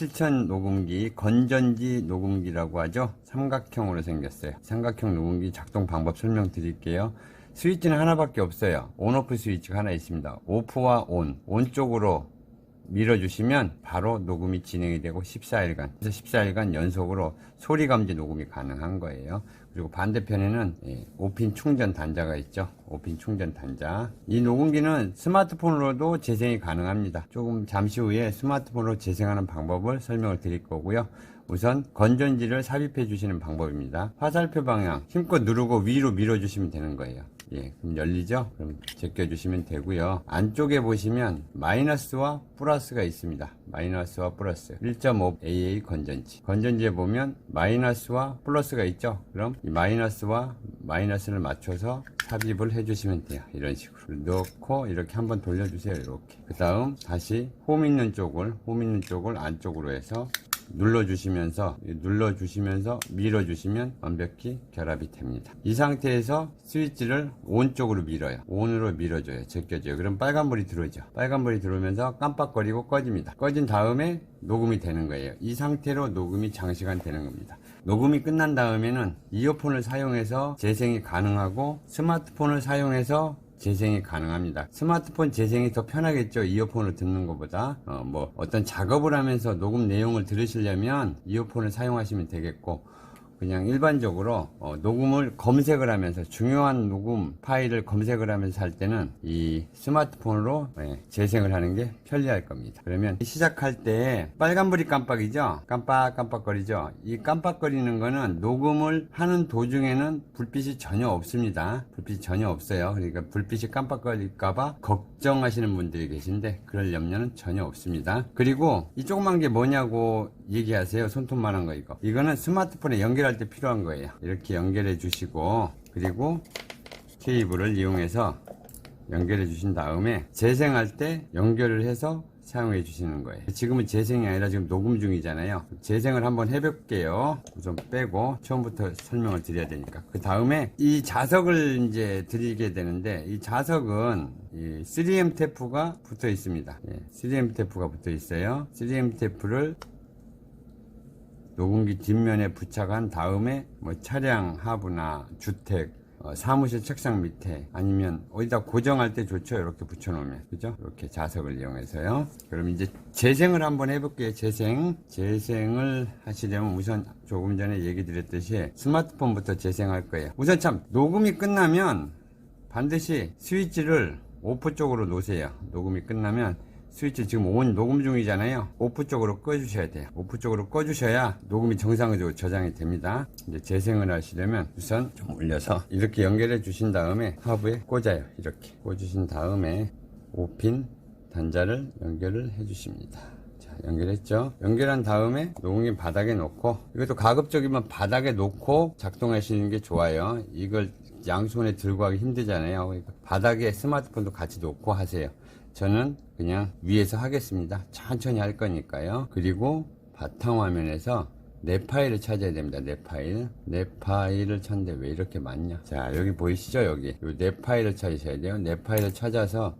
7000 녹음기 건전지 녹음기라고 하죠. 삼각형으로 생겼어요. 삼각형 녹음기 작동 방법 설명 드릴게요. 스위치는 하나밖에 없어요. 온오프 스위치가 하나 있습니다. 오프와 온, 온 쪽으로 밀어주시면 바로 녹음이 진행이 되고 14일간, 그래서 14일간 연속으로 소리 감지 녹음이 가능한 거예요. 그리고 반대편에는 예, 5핀 충전 단자가 있죠. 5핀 충전 단자. 이 녹음기는 스마트폰으로도 재생이 가능합니다. 조금 잠시 후에 스마트폰으로 재생하는 방법을 설명을 드릴 거고요. 우선 건전지를 삽입해 주시는 방법입니다. 화살표 방향 힘껏 누르고 위로 밀어 주시면 되는 거예요. 예, 그럼 열리죠? 그럼 제껴주시면 되고요. 안쪽에 보시면 마이너스와 플러스가 있습니다. 마이너스와 플러스 1.5 AA 건전지. 건전지에 보면 마이너스와 플러스가 있죠? 그럼 이 마이너스와 마이너스를 맞춰서 삽입을 해주시면 돼요. 이런 식으로 넣고 이렇게 한번 돌려주세요. 이렇게. 그 다음 다시 홈 있는 쪽을 홈 있는 쪽을 안쪽으로 해서 눌러주시면서 눌러주시면서 밀어주시면 완벽히 결합이 됩니다. 이 상태에서 스위치를 온 쪽으로 밀어요. 온으로 밀어줘요. 제껴줘요. 그럼 빨간불이 들어오죠. 빨간불이 들어오면서 깜빡거리고 꺼집니다. 꺼진 다음에 녹음이 되는 거예요. 이 상태로 녹음이 장시간 되는 겁니다. 녹음이 끝난 다음에는 이어폰을 사용해서 재생이 가능하고 스마트폰을 사용해서 재생이 가능합니다. 스마트폰 재생이 더 편하겠죠. 이어폰을 듣는 것보다. 어, 뭐 어떤 작업을 하면서 녹음 내용을 들으시려면 이어폰을 사용하시면 되겠고 그냥 일반적으로 어, 녹음을 검색을 하면서 중요한 녹음 파일을 검색을 하면서 할 때는 이 스마트폰으로 예, 재생을 하는 게 편리할 겁니다. 그러면 시작할 때 빨간불이 깜빡이죠? 깜빡깜빡거리죠? 이 깜빡거리는 거는 녹음을 하는 도중에는 불빛이 전혀 없습니다. 불빛이 전혀 없어요. 그러니까 불빛이 깜빡거릴까봐 걱정하시는 분들이 계신데 그럴 염려는 전혀 없습니다. 그리고 이 조그만 게 뭐냐고 얘기하세요. 손톱만한 거 이거. 이거는 스마트폰에 연결할 때 필요한 거예요. 이렇게 연결해 주시고 그리고 케이블을 이용해서 연결해 주신 다음에 재생할 때 연결을 해서 사용해 주시는 거예요. 지금은 재생이 아니라 지금 녹음 중이잖아요. 재생을 한번 해 볼게요. 우선 빼고 처음부터 설명을 드려야 되니까. 그 다음에 이 자석을 이제 드리게 되는데 이 자석은 이 3M 테프가 붙어 있습니다. 예, 3M 테프가 붙어 있어요. 3M 테프를 녹음기 뒷면에 부착한 다음에 뭐 차량 하부나 주택 어, 사무실 책상 밑에 아니면 어디다 고정할 때 좋죠? 이렇게 붙여놓으면. 그죠? 이렇게 자석을 이용해서요. 그럼 이제 재생을 한번 해볼게요. 재생. 재생을 하시려면 우선 조금 전에 얘기 드렸듯이 스마트폰부터 재생할 거예요. 우선 참 녹음이 끝나면 반드시 스위치를 오프 쪽으로 놓으세요. 녹음이 끝나면 스위치 지금 온 녹음 중이잖아요. 오프 쪽으로 꺼주셔야 돼요. 오프 쪽으로 꺼주셔야 녹음이 정상적으로 저장이 됩니다. 이제 재생을 하시려면 우선 좀 올려서 이렇게 연결해 주신 다음에 하부에 꽂아요. 이렇게 꽂으신 다음에 5핀 단자를 연결을 해 주십니다. 자, 연결했죠? 연결한 다음에 녹음기 바닥에 놓고 이것도 가급적이면 바닥에 놓고 작동하시는 게 좋아요. 이걸 양손에 들고 하기 힘들잖아요. 그러니까 바닥에 스마트폰도 같이 놓고 하세요. 저는 그냥 위에서 하겠습니다. 천천히 할 거니까요. 그리고 바탕화면에서 내 파일을 찾아야 됩니다. 내 파일. 내 파일을 찾는데 왜 이렇게 많냐? 자, 여기 보이시죠? 여기. 내 파일을 찾으셔야 돼요. 내 파일을 찾아서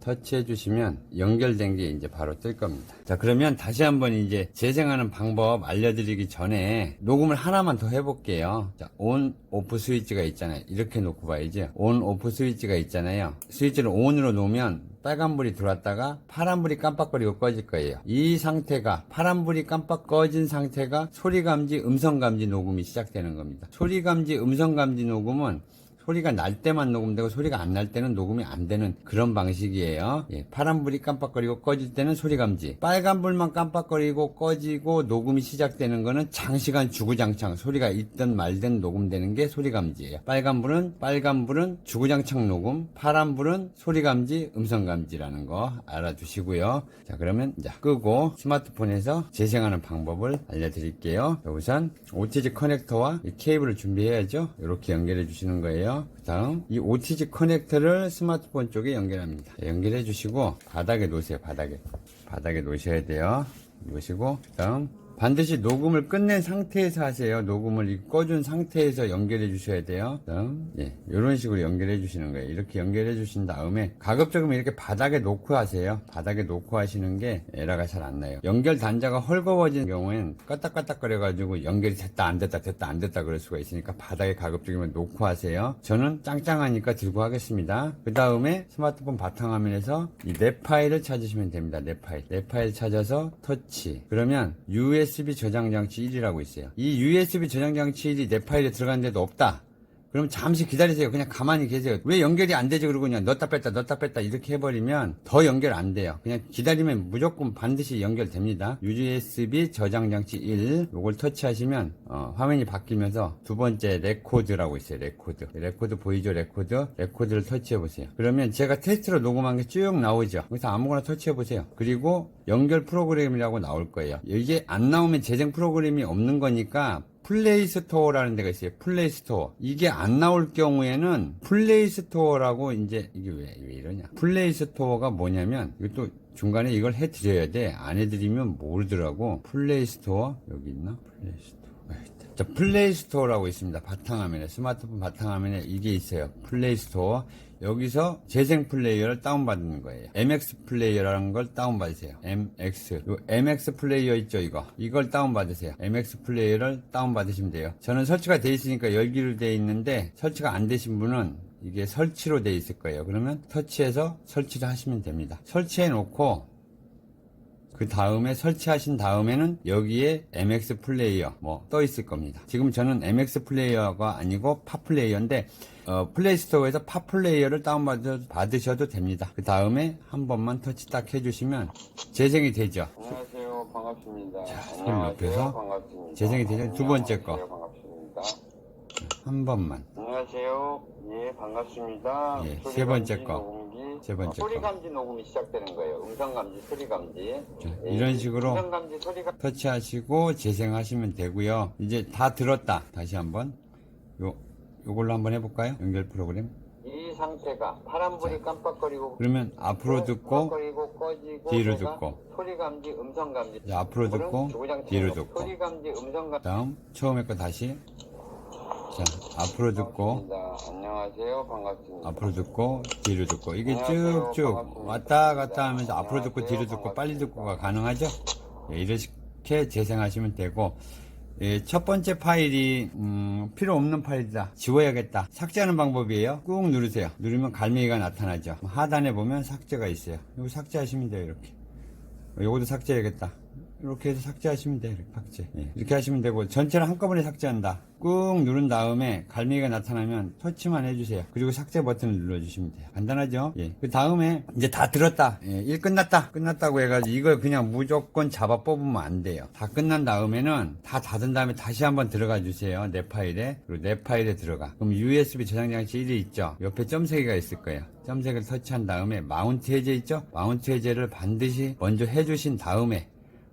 터치해 주시면 연결된 게 이제 바로 뜰 겁니다. 자, 그러면 다시 한번 이제 재생하는 방법 알려드리기 전에 녹음을 하나만 더 해볼게요. 자, 온, 오프 스위치가 있잖아요. 이렇게 놓고 봐야지. 온, 오프 스위치가 있잖아요. 스위치를 온으로 놓으면 빨간불이 들어왔다가 파란불이 깜빡거리고 꺼질 거예요. 이 상태가 파란불이 깜빡 꺼진 상태가 소리감지, 음성감지 녹음이 시작되는 겁니다. 소리감지, 음성감지 녹음은 소리가 날 때만 녹음되고 소리가 안 날 때는 녹음이 안 되는 그런 방식이에요. 예, 파란불이 깜빡거리고 꺼질 때는 소리 감지. 빨간불만 깜빡거리고 꺼지고 녹음이 시작되는 거는 장시간 주구장창 소리가 있든 말든 녹음되는 게 소리 감지예요. 빨간불은 빨간불은 주구장창 녹음, 파란불은 소리 감지, 음성 감지라는 거 알아두시고요. 자, 그러면 이제 끄고 스마트폰에서 재생하는 방법을 알려드릴게요. 우선 OTG 커넥터와 이 케이블을 준비해야죠. 이렇게 연결해 주시는 거예요. 그 다음 이 OTG 커넥터를 스마트폰 쪽에 연결합니다. 연결해 주시고 바닥에 놓으세요. 바닥에 바닥에 놓으셔야 돼요. 놓으시고 그 다음 반드시 녹음을 끝낸 상태에서 하세요. 녹음을 이 꺼준 상태에서 연결해 주셔야 돼요. 예, 이런 식으로 연결해 주시는 거예요. 이렇게 연결해 주신 다음에 가급적이면 이렇게 바닥에 놓고 하세요. 바닥에 놓고 하시는 게 에러가 잘 안 나요. 연결 단자가 헐거워진 경우엔 까딱까딱 거려가지고 연결이 됐다 안 됐다 됐다 안 됐다 그럴 수가 있으니까 바닥에 가급적이면 놓고 하세요. 저는 짱짱하니까 들고 하겠습니다. 그 다음에 스마트폰 바탕화면에서 이 내 파일을 찾으시면 됩니다. 내 파일. 내 파일 찾아서 터치. 그러면 USB 저장 장치 1이라고 있어요. 이 USB 저장 장치 1이 내 파일에 들어갔는데도 없다. 그럼 잠시 기다리세요. 그냥 가만히 계세요. 왜 연결이 안 되지? 그러고 그냥 넣었다 뺐다 넣었다 뺐다 이렇게 해버리면 더 연결 안 돼요. 그냥 기다리면 무조건 반드시 연결됩니다. USB 저장 장치 1 요걸 터치하시면 어, 화면이 바뀌면서 두 번째 레코드라고 있어요. 레코드. 레코드 보이죠? 레코드. 레코드를 터치해 보세요. 그러면 제가 테스트로 녹음한 게 쭉 나오죠. 그래서 아무거나 터치해 보세요. 그리고 연결 프로그램이라고 나올 거예요. 이게 안 나오면 재생 프로그램이 없는 거니까 플레이 스토어라는 데가 있어요. 플레이 스토어. 이게 안 나올 경우에는 플레이 스토어라고 이제 이게 왜, 왜 이러냐. 플레이 스토어가 뭐냐면 이것도 중간에 이걸 해드려야 돼. 안 해드리면 모르더라고. 플레이 스토어 여기 있나? 플레이 스토어. 자, 플레이 스토어라고 있습니다. 바탕화면에 스마트폰 바탕화면에 이게 있어요. 플레이 스토어. 여기서 재생 플레이어를 다운받는 거예요. MX 플레이어라는 걸 다운받으세요. MX. 요 MX 플레이어 있죠, 이거. 이걸 다운받으세요. MX 플레이어를 다운받으시면 돼요. 저는 설치가 돼 있으니까 열기로 돼 있는데 설치가 안 되신 분은 이게 설치로 돼 있을 거예요. 그러면 터치해서 설치를 하시면 됩니다. 설치해 놓고 그 다음에 설치하신 다음에는 여기에 MX 플레이어 뭐 떠 있을 겁니다. 지금 저는 MX 플레이어가 아니고 파 플레이어인데 어, 플레이스토어에서 파 플레이어를 다운받으셔도 됩니다. 그 다음에 한 번만 터치 딱 해주시면 재생이 되죠. 안녕하세요. 반갑습니다. 손 옆에서 반갑습니다. 재생이 되죠. 두 번째 거. 안녕하세요. 반갑습니다. 한 번만. 안녕하세요. 예, 반갑습니다. 예, 세 번째 거. 녹음기. 세 번째 소리 거. 감지 녹음이 시작되는 거예요. 음성 감지, 소리 감지. 자, 예, 이런 식으로 음성 감지, 소리 감지. 터치하시고 재생하시면 되고요. 이제 다 들었다. 다시 한번 요 요걸로 한번 해볼까요? 연결 프로그램. 이 상태가 파란불이 깜빡거리고 그러면 앞으로 듣고 깜빡거리고 꺼지고 뒤로 듣고. 소리 감지, 음성 감지. 이제 앞으로 듣고 뒤로 거. 듣고. 소리 감지, 음성 감지. 다음 처음에 거 다시 자 앞으로 듣고 반갑습니다. 안녕하세요. 반갑습니다. 앞으로 듣고 뒤로 듣고 이게 안녕하세요. 쭉쭉 반갑습니다. 왔다 갔다 하면서 앞으로 듣고 안녕하세요. 뒤로 듣고 빨리. 듣고가 가능하죠 예, 이렇게 재생하시면 되고 예, 첫 번째 파일이 음, 필요 없는 파일이다 지워야겠다 삭제하는 방법이에요 꾹 누르세요 누르면 갈매기가 나타나죠 하단에 보면 삭제가 있어요 이거 삭제하시면 돼요 이렇게 요것도 삭제해야겠다. 이렇게 해서 삭제하시면 돼요. 이렇게 삭제. 예, 이렇게 하시면 되고 전체를 한꺼번에 삭제한다. 꾹 누른 다음에 갈매기가 나타나면 터치만 해주세요. 그리고 삭제 버튼을 눌러주시면 돼요. 간단하죠? 예. 그 다음에 이제 다 들었다. 예, 일 끝났다. 끝났다고 해가지고 이걸 그냥 무조건 잡아 뽑으면 안 돼요. 다 끝난 다음에는 다 닫은 다음에 다시 한번 들어가 주세요. 내 파일에. 그리고 내 파일에 들어가. 그럼 USB 저장 장치 1이 있죠? 옆에 점 3개가 있을 거예요. 점색을 터치한 다음에 마운트 해제 있죠? 마운트 해제를 반드시 먼저 해주신 다음에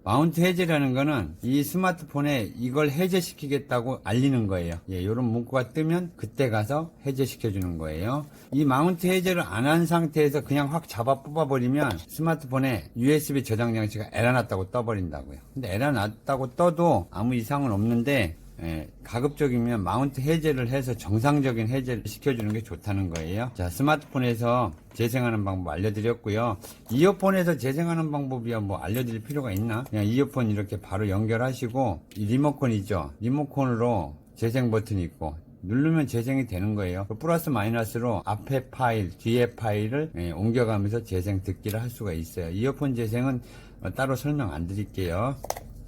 마운트 해제라는 거는 이 스마트폰에 이걸 해제시키겠다고 알리는 거예요. 예, 이런 문구가 뜨면 그때 가서 해제시켜 주는 거예요. 이 마운트 해제를 안 한 상태에서 그냥 확 잡아 뽑아버리면 스마트폰에 USB 저장 장치가 에러 났다고 떠버린다고요. 근데 에러 났다고 떠도 아무 이상은 없는데 예, 가급적이면 마운트 해제를 해서 정상적인 해제를 시켜주는 게 좋다는 거예요. 자, 스마트폰에서 재생하는 방법 알려드렸고요. 이어폰에서 재생하는 방법이야 뭐 알려드릴 필요가 있나? 그냥 이어폰 이렇게 바로 연결하시고 이 리모컨 있죠? 리모컨으로 재생 버튼이 있고 누르면 재생이 되는 거예요. 그 플러스 마이너스로 앞에 파일, 뒤에 파일을 예, 옮겨가면서 재생 듣기를 할 수가 있어요. 이어폰 재생은 어, 따로 설명 안 드릴게요.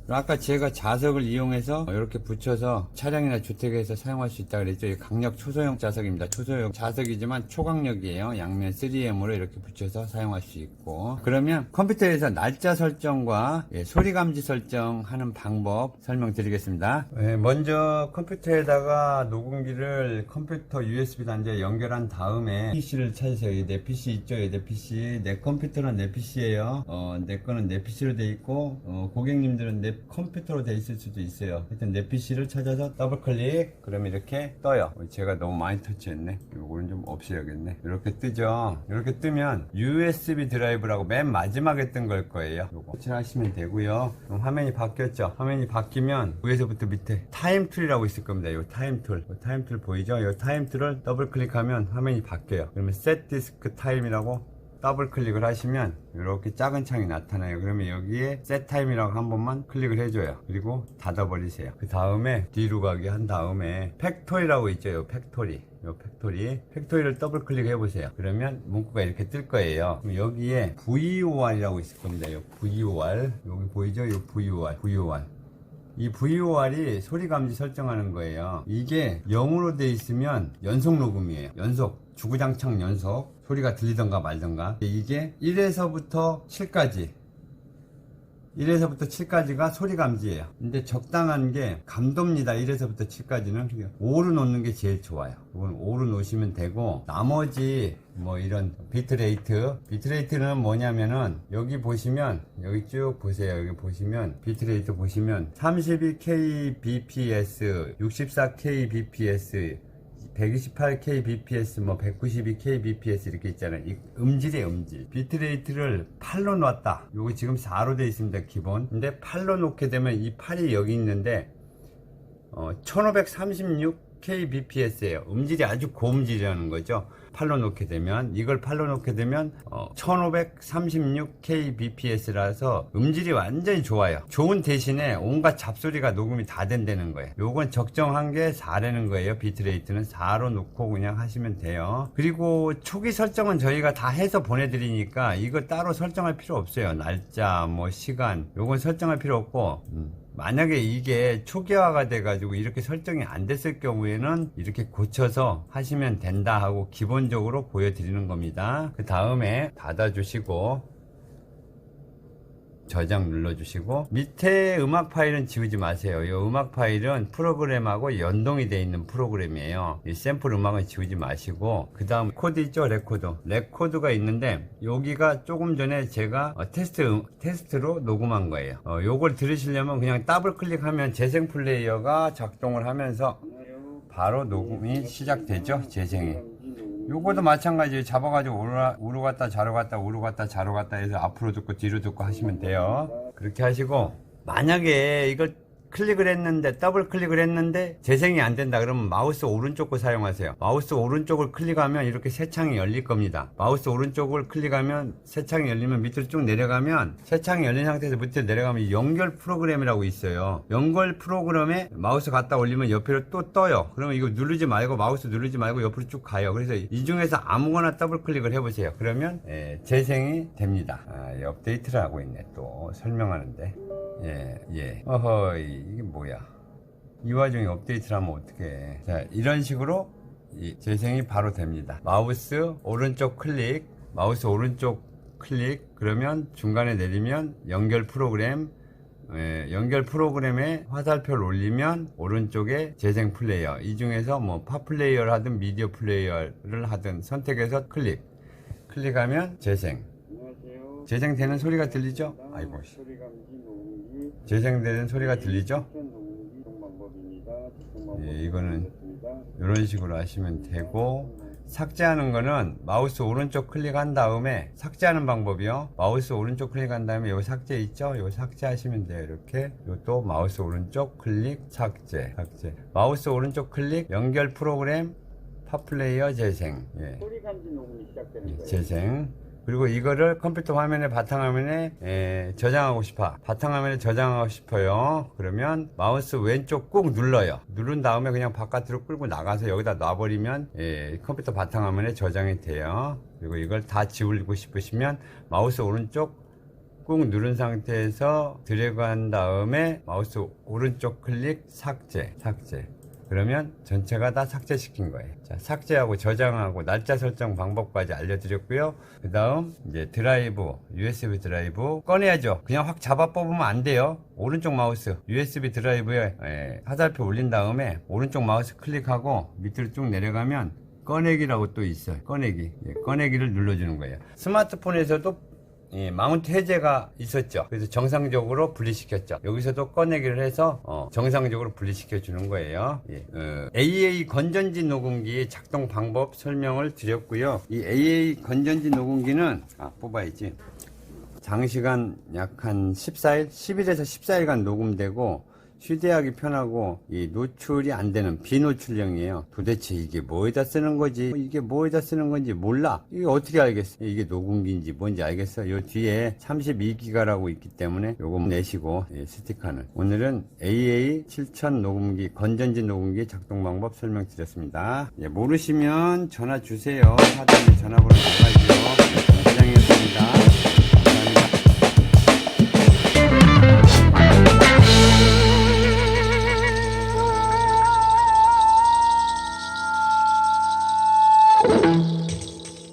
아까 제가 자석을 이용해서 이렇게 붙여서 차량이나 주택에서 사용할 수 있다 그랬죠. 이 강력 초소형 자석입니다. 초소형 자석이지만 초강력이에요. 양면 3M으로 이렇게 붙여서 사용할 수 있고. 그러면 컴퓨터에서 날짜 설정과 예, 소리 감지 설정하는 방법 설명드리겠습니다. 예, 먼저 컴퓨터에다가 녹음기를 컴퓨터 USB 단자에 연결한 다음에 PC를 찾으세요. 내 PC 있죠? 내 PC. 내 컴퓨터는 내 PC예요. 어, 내 거는 내 PC로 돼 있고 어, 고객님들은 내내 컴퓨터로 돼 있을 수도 있어요. 하여튼 내 PC를 찾아서 더블 클릭 그러면 이렇게 떠요. 어, 제가 너무 많이 터치했네. 이거는 좀 없애야겠네. 이렇게 뜨죠. 이렇게 뜨면 USB 드라이브라고 맨 마지막에 뜬 걸 거예요. 요거 터치하시면 되고요. 그럼 화면이 바뀌었죠. 화면이 바뀌면 위에서부터 밑에 타임 툴이라고 있을 겁니다. 이 타임 툴. 요 타임 툴 보이죠? 이 타임 툴을 더블 클릭하면 화면이 바뀌어요. 그러면 set disk time이라고 더블 클릭을 하시면 이렇게 작은 창이 나타나요. 그러면 여기에 set time이라고 한 번만 클릭을 해줘요. 그리고 닫아버리세요. 그 다음에 뒤로 가게 한 다음에 팩토리라고 있죠. 요 팩토리. 요 팩토리. 팩토리를 더블 클릭해 보세요. 그러면 문구가 이렇게 뜰 거예요. 그럼 여기에 VOR이라고 있을 겁니다. 요 VOR. 여기 보이죠? 요 VOR. VOR. 이 VOR이 소리 감지 설정하는 거예요. 이게 0으로 돼 있으면 연속 녹음이에요. 연속. 주구장창 연속. 소리가 들리던가 말던가. 이게 1에서부터 7까지. 1에서부터 7까지가 소리 감지예요. 근데 적당한 게 감도입니다. 1에서부터 7까지는 5로 놓는 게 제일 좋아요. 이건 5로 놓으시면 되고 나머지 뭐 이런 비트레이트 비트레이트는 뭐냐면은 여기 보시면 여기 쭉 보세요. 여기 보시면 비트레이트 보시면 32kbps, 64kbps 128kbps, 뭐 192kbps 이렇게 있잖아요. 이 음질이에요, 음질. 비트레이트를 8로 놨다. 요거 지금 4로 되어 있습니다, 기본. 근데 8로 놓게 되면 이 8이 여기 있는데, 어, 1536kbps예요. 음질이 아주 고음질이라는 거죠. 8로 놓게 되면 이걸 8로 놓게 되면 어, 1536kbps라서 음질이 완전히 좋아요. 좋은 대신에 온갖 잡소리가 녹음이 다 된다는 거예요. 요건 적정한 게 4라는 거예요. 비트레이트는 4로 놓고 그냥 하시면 돼요. 그리고 초기 설정은 저희가 다 해서 보내드리니까 이거 따로 설정할 필요 없어요. 날짜, 뭐 시간 요건 설정할 필요 없고 음. 만약에 이게 초기화가 돼가지고 이렇게 설정이 안 됐을 경우에는 이렇게 고쳐서 하시면 된다 하고 기본적으로 보여드리는 겁니다. 그 다음에 닫아주시고 저장 눌러주시고 밑에 음악 파일은 지우지 마세요. 이 음악 파일은 프로그램하고 연동이 되어 있는 프로그램이에요. 이 샘플 음악은 지우지 마시고 그 다음 코드 있죠? 레코드. 레코드가 있는데 여기가 조금 전에 제가 어, 테스트 음- 테스트로 녹음한 거예요. 어, 요걸 들으시려면 그냥 더블 클릭하면 재생 플레이어가 작동을 하면서 바로 녹음이 시작되죠. 재생이. 요거도 마찬가지예요. 잡아가지고 오르, 오르 갔다 자로 갔다 오르 갔다 자로 갔다 해서 앞으로 듣고 뒤로 듣고 하시면 돼요. 그렇게 하시고 만약에 이걸 클릭을 했는데 더블 클릭을 했는데 재생이 안 된다. 그러면 마우스 오른쪽 거 사용하세요. 마우스 오른쪽을 클릭하면 이렇게 새 창이 열릴 겁니다. 마우스 오른쪽을 클릭하면 새 창이 열리면 밑으로 쭉 내려가면 새 창이 열린 상태에서 밑으로 내려가면 이 연결 프로그램이라고 있어요. 연결 프로그램에 마우스 갖다 올리면 옆으로 또 떠요. 그러면 이거 누르지 말고 마우스 누르지 말고 옆으로 쭉 가요. 그래서 이 중에서 아무거나 더블 클릭을 해보세요. 그러면 예, 재생이 됩니다. 아, 이 업데이트를 하고 있네 또 설명하는데 예, 예. 어허, 이게 뭐야. 이 와중에 업데이트를 하면 어떡해. 자, 이런 식으로 이 재생이 바로 됩니다. 마우스 오른쪽 클릭, 마우스 오른쪽 클릭, 그러면 중간에 내리면 연결 프로그램, 예, 연결 프로그램에 화살표를 올리면 오른쪽에 재생 플레이어. 이 중에서 뭐파 플레이어를 하든 미디어 플레이어를 하든 선택해서 클릭. 클릭하면 재생. 안녕하세요. 재생되는 소리가 들리죠? 아이고, 씨. 소리 감지 녹음기 재생되는 소리가 들리죠? 집중 방법 예, 이거는. 이런 식으로 하시면 되고 삭제하는 거는 마우스 오른쪽 클릭한 다음에 삭제하는 방법이요 마우스 오른쪽 클릭한 다음에 여기 삭제 있죠 여기 삭제하시면 돼요 이렇게 요또 마우스 오른쪽 클릭 삭제 삭제 마우스 오른쪽 클릭 연결 프로그램 팝플레이어 재생 예. 소리 감지 녹음이 시작되는 거예요. 재생 그리고 이거를 컴퓨터 화면에 바탕화면에 에, 저장하고 싶어. 바탕화면에 저장하고 싶어요. 그러면 마우스 왼쪽 꾹 눌러요. 누른 다음에 그냥 바깥으로 끌고 나가서 여기다 놔버리면 예, 컴퓨터 바탕화면에 저장이 돼요. 그리고 이걸 다 지우고 싶으시면 마우스 오른쪽 꾹 누른 상태에서 드래그 한 다음에 마우스 오른쪽 클릭 삭제 삭제 그러면 전체가 다 삭제시킨 거예요. 자, 삭제하고 저장하고 날짜 설정 방법까지 알려드렸고요. 그 다음 이제 드라이브, USB 드라이브 꺼내야죠. 그냥 확 잡아 뽑으면 안 돼요. 오른쪽 마우스 USB 드라이브에 예, 화살표 올린 다음에 오른쪽 마우스 클릭하고 밑으로 쭉 내려가면 꺼내기라고 또 있어요. 꺼내기. 예, 꺼내기를 눌러주는 거예요. 스마트폰에서도 예, 마운트 해제가 있었죠. 그래서 정상적으로 분리시켰죠. 여기서도 꺼내기를 해서 어, 정상적으로 분리시켜 주는 거예요. 예, 어, AA 건전지 녹음기 작동 방법 설명을 드렸고요. 이 AA 건전지 녹음기는 아, 뽑아야지. 장시간 약 한 14일, 10일에서 14일간 녹음되고 휴대하기 편하고 이 노출이 안 되는 비노출형이에요. 도대체 이게 뭐에다 쓰는 거지? 이게 뭐에다 쓰는 건지 몰라. 이게 어떻게 알겠어? 이게 녹음기인지 뭔지 알겠어? 요 뒤에 32기가라고 있기 때문에 요거 내시고 예, 스티커는 오늘은 AA 7000 녹음기 건전지 녹음기 작동 방법 설명드렸습니다. 예, 모르시면 전화 주세요. 사장님 전화번호 나가죠. 네, 시장이었습니다.